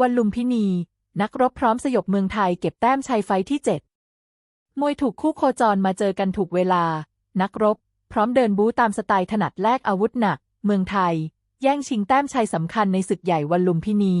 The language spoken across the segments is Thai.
วันลุมพินี นักรบพร้อมสยบเมืองไทยเก็บแต้มชัยไฟท์ที่7มวยถูกคู่โคจรมาเจอกันถูกเวลา นักรบ พร้อมเดินบู๊ตามสไตล์ถนัดแลกอาวุธหนัก เมืองไทย แย่งชิงแต้มชัยสำคัญในศึกใหญ่วันลุมพินี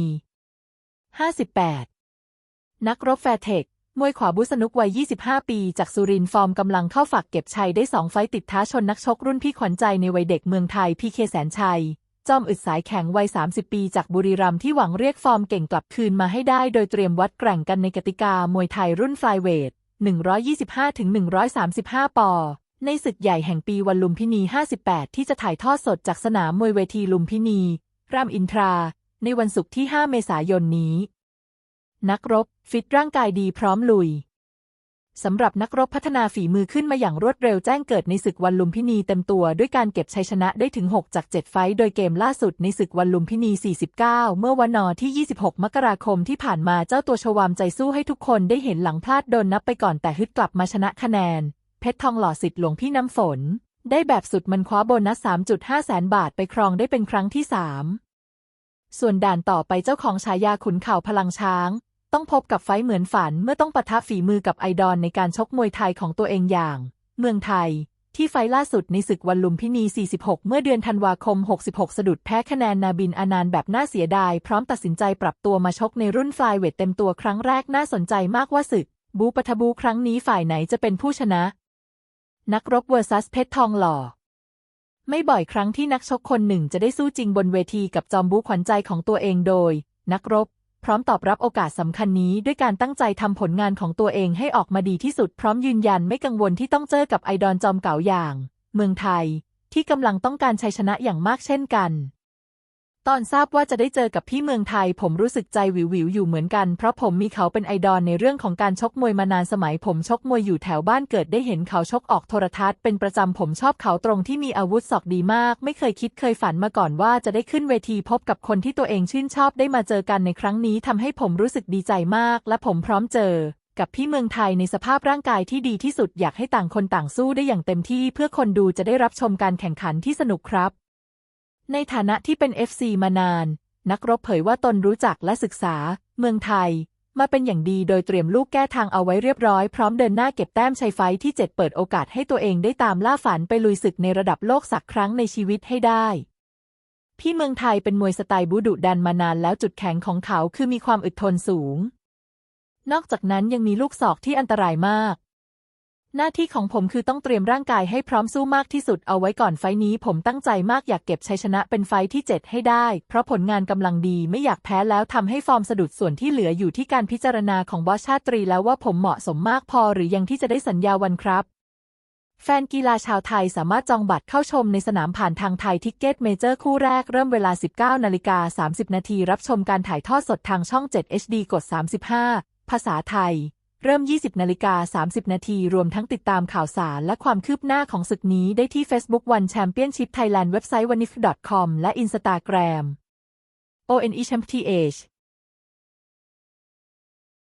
58 นักรบแฟร์เทคมวยขวาบุสนุกวัย 25 ปี จากสุรินทร์ฟอร์มกำลังเข้าฝักเก็บชัยได้2ไฟต์ติดท้าชนนักชกรุ่นพี่ขวัญใจในวัยเด็กเมืองไทยพีเคแสนชัย จอมอึดสายแข็งวัย 30 ปีจากบุรีรัมย์ที่หวังเรียกฟอร์มเก่งกลับคืนมาให้ได้โดยเตรียมวัดแกร่งกันในกติกามวยไทยรุ่นฟลายเวท 125-135 ปอ ในศึกใหญ่แห่งปีวันลุมพินี 58 ที่จะถ่ายทอดสดจากสนามมวยเวทีลุมพินี รามอินทรา ในวันศุกร์ที่ 5 เมษายนนี้ นักรบ ฟิตร่างกายดีพร้อมลุย สำหรับนักรบพัฒนาฝีมือขึ้นมาอย่างรวดเร็วแจ้งเกิดในศึกวันลุมพินีเต็มตัวด้วยการเก็บชัยชนะได้ถึง 6 จาก 7 ไฟต์โดยเกมล่าสุดในศึกวันลุมพินี 49 เมื่อวันนอที่ 26 มกราคมที่ผ่านมาเจ้าตัวชวามใจสู้ให้ทุกคนได้เห็นหลังพลาดโดนนับไปก่อนแต่ฮึดกลับมาชนะคะแนน เพชรทองหล่อสิทธิ์หลวงพี่น้ำฝน ได้แบบสุดมันคว้าโบนัส 3.5 แสนบาทไปครองได้เป็นครั้งที่ 3 ส่วนด่านต่อไปเจ้าของฉายาขุนเข่าพลังช้าง ต้องพบกับไฟเหมือนฝันเมื่อต้องปะทะฝีมือกับไอดอลในการชกมวยไทยของตัวเองอย่าง เมืองไทย ที่ไฟล่าสุดในศึกวันลุมพินี 46 เมื่อเดือนธันวาคม 66 สะดุดแพ้คะแนนนาบินอานานแบบน่าเสียดาย พร้อมตัดสินใจปรับตัวมาชกในรุ่นฟลายเวทเต็มตัวครั้งแรกน่าสนใจมากว่าศึก บูปะทะบูครั้งนี้ฝ่ายไหนจะเป็นผู้ชนะ นักรบเวอร์ซัสเพชรทองหล่อไม่บ่อยครั้งที่นักชกคนหนึ่งจะได้สู้จริงบนเวทีกับจอมบูขวัญใจของตัวเองโดย นักรบ พร้อมตอบรับโอกาสสำคัญนี้ด้วยการตั้งใจทำผลงานของตัวเองให้ออกมาดีที่สุดพร้อมยืนยันไม่กังวลที่ต้องเจอกับไอดอลจอมเก่าอย่าง เมืองไทย ที่กำลังต้องการชัยชนะอย่างมากเช่นกัน ตอนทราบว่าจะได้เจอกับพี่เมืองไทย ผมรู้สึกใจวิววิวอยู่เหมือนกัน เพราะผมมีเขาเป็นไอดอลในเรื่องของการชกมวยมานานสมัย ผมชกมวยอยู่แถวบ้านเกิดได้เห็นเขาชกออกโทรทัศน์เป็นประจำผมชอบเขาตรงที่มีอาวุธศอกดีมาก ไม่เคยคิดเคยฝันมาก่อนว่าจะได้ขึ้นเวทีพบกับคนที่ตัวเองชื่นชอบได้มาเจอกันในครั้งนี้ทำให้ผมรู้สึกดีใจมาก และผมพร้อมเจอกับพี่เมืองไทยในสภาพร่างกายที่ดีที่สุดอยากให้ต่างคนต่างสู้ได้อย่างเต็มที่ เพื่อคนดูจะได้รับชมการแข่งขันที่สนุกครับ ในฐานะที่เป็น FC มานาน นักรบเผยว่าตนรู้จักและศึกษา เมืองไทย มาเป็นอย่างดีโดยเตรียมลูกแก้ทางเอาไว้เรียบร้อยพร้อมเดินหน้าเก็บแต้มชัยไฟท์ที่ 7 เปิดโอกาสให้ตัวเองได้ตามล่าฝันไปลุยศึกในระดับโลกสักครั้งในชีวิตให้ได้พี่เมืองไทยเป็นมวยสไตล์บูดุดันมานานแล้วจุดแข็งของเขาคือมีความอึดทนสูง นอกจากนั้นยังมีลูกศอกที่อันตรายมาก หน้าที่ของผมคือต้องเตรียมร่างกายให้พร้อมสู้มากที่สุดเอาไว้ก่อนไฟนี้ ผมตั้งใจมากอยากเก็บชัยชนะเป็นไฟท์ที่ 7 ให้ได้ เพราะผลงานกำลังดีไม่อยากแพ้แล้วทำให้ฟอร์มสะดุดส่วนที่เหลืออยู่ที่การพิจารณาของบอสชาตรีแล้วว่าผมเหมาะสมมากพอหรือยังที่จะได้สัญญาวันครับแฟนกีฬาชาวไทยสามารถจองบัตรเข้าชมในสนามผ่านทางไทยทิกเก็ตเมเจอร์คู่แรกเริ่มเวลา 19นาฬิกา30 นาทีรับชมการถ่ายทอดสดทางช่อง 7 HD กด 35 ภาษาไทย เริ่ม 20นาฬิกา30 นาที รวมทั้งติดตามข่าวสารและความคืบหน้าของศึกนี้ได้ที่ Facebook One Championship Thailand เว็บไซต์ wanif.com และ Instagram ONE Championship